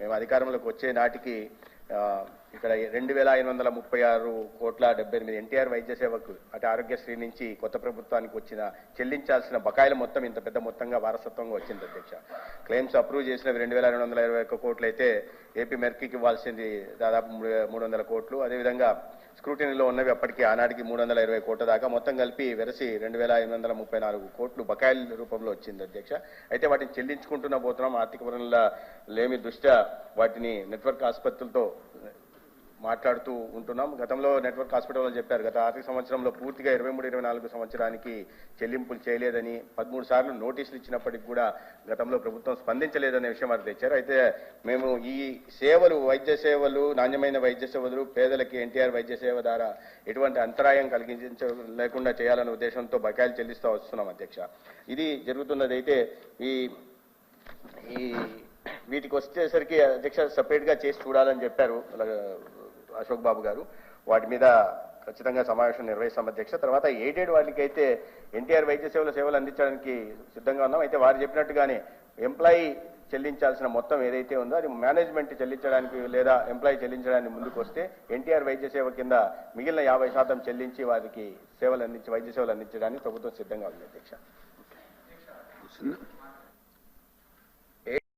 మేము అధికారంలోకి వచ్చే నాటికి ఇక్కడ రెండు వేల ఐదు వందల ముప్పై ఆరు కోట్ల డెబ్బై ఎనిమిది ఎన్టీఆర్ వైద్య సేవకు అటు ఆరోగ్యశ్రీ నుంచి కొత్త ప్రభుత్వానికి వచ్చిన చెల్లించాల్సిన బకాయిల మొత్తం ఇంత పెద్ద మొత్తంగా వారసత్వంగా వచ్చింది అధ్యక్ష. క్లెయిమ్స్ అప్రూవ్ చేసినవి రెండు వేల రెండు వందల ఇరవై ఒక్క కోట్లు అయితే ఏపీ మెర్కీకి ఇవ్వాల్సింది దాదాపు మూడు వందల కోట్లు. అదేవిధంగా స్క్రూటినీలో ఉన్నవి అప్పటికి ఆనాటికి మూడు వందల ఇరవై కోట్ల దాకా. మొత్తం కలిపి వెరసి రెండు వేల ఐదు వందల ముప్పై నాలుగు కోట్లు బకాయిల రూపంలో వచ్చింది అధ్యక్ష. అయితే వాటిని చెల్లించుకుంటున్న పోతున్నాం. ఆర్థిక పనుల లేమి దృష్ట్యా వాటిని నెట్వర్క్ ఆసుపత్రులతో మాట్లాడుతూ ఉంటున్నాం. గతంలో నెట్వర్క్ హాస్పిటల్ చెప్పారు గత ఆర్థిక సంవత్సరంలో పూర్తిగా ఇరవై మూడు ఇరవై నాలుగు సంవత్సరానికి చెల్లింపులు చేయలేదని పదమూడు సార్లు నోటీసులు ఇచ్చినప్పటికీ కూడా గతంలో ప్రభుత్వం స్పందించలేదనే విషయం వారు తెచ్చారు. అయితే మేము ఈ సేవలు వైద్య సేవలు నాణ్యమైన వైద్య సేవలు పేదలకి ఎన్టీఆర్ వైద్య సేవ ద్వారా ఎటువంటి అంతరాయం కలిగించ లేకుండా చేయాలనే ఉద్దేశంతో బకాయిలు చెల్లిస్తూ వస్తున్నాం అధ్యక్ష. ఇది జరుగుతున్నది అయితే ఈ ఈ వీటికి వచ్చేసరికి అధ్యక్ష సపరేట్గా చేసి చూడాలని చెప్పారు. అశోక్ బాబు గారు. వాటి మీద ఖచ్చితంగా సమావేశం నిర్వహిస్తాం అధ్యక్ష. తర్వాత ఎయిడెడ్ వాళ్ళకి అయితే ఎన్టీఆర్ వైద్య సేవల సేవలు అందించడానికి సిద్ధంగా ఉన్నాం. అయితే వారు చెప్పినట్టుగానే ఎంప్లాయీ చెల్లించాల్సిన మొత్తం ఏదైతే ఉందో అది మేనేజ్మెంట్ చెల్లించడానికి లేదా ఎంప్లాయీ చెల్లించడానికి ముందుకు వస్తే ఎన్టీఆర్ వైద్య సేవ కింద మిగిలిన యాభై శాతం చెల్లించి వారికి సేవలు అందించి వైద్య సేవలు అందించడానికి ప్రభుత్వం సిద్ధంగా ఉంది అధ్యక్ష.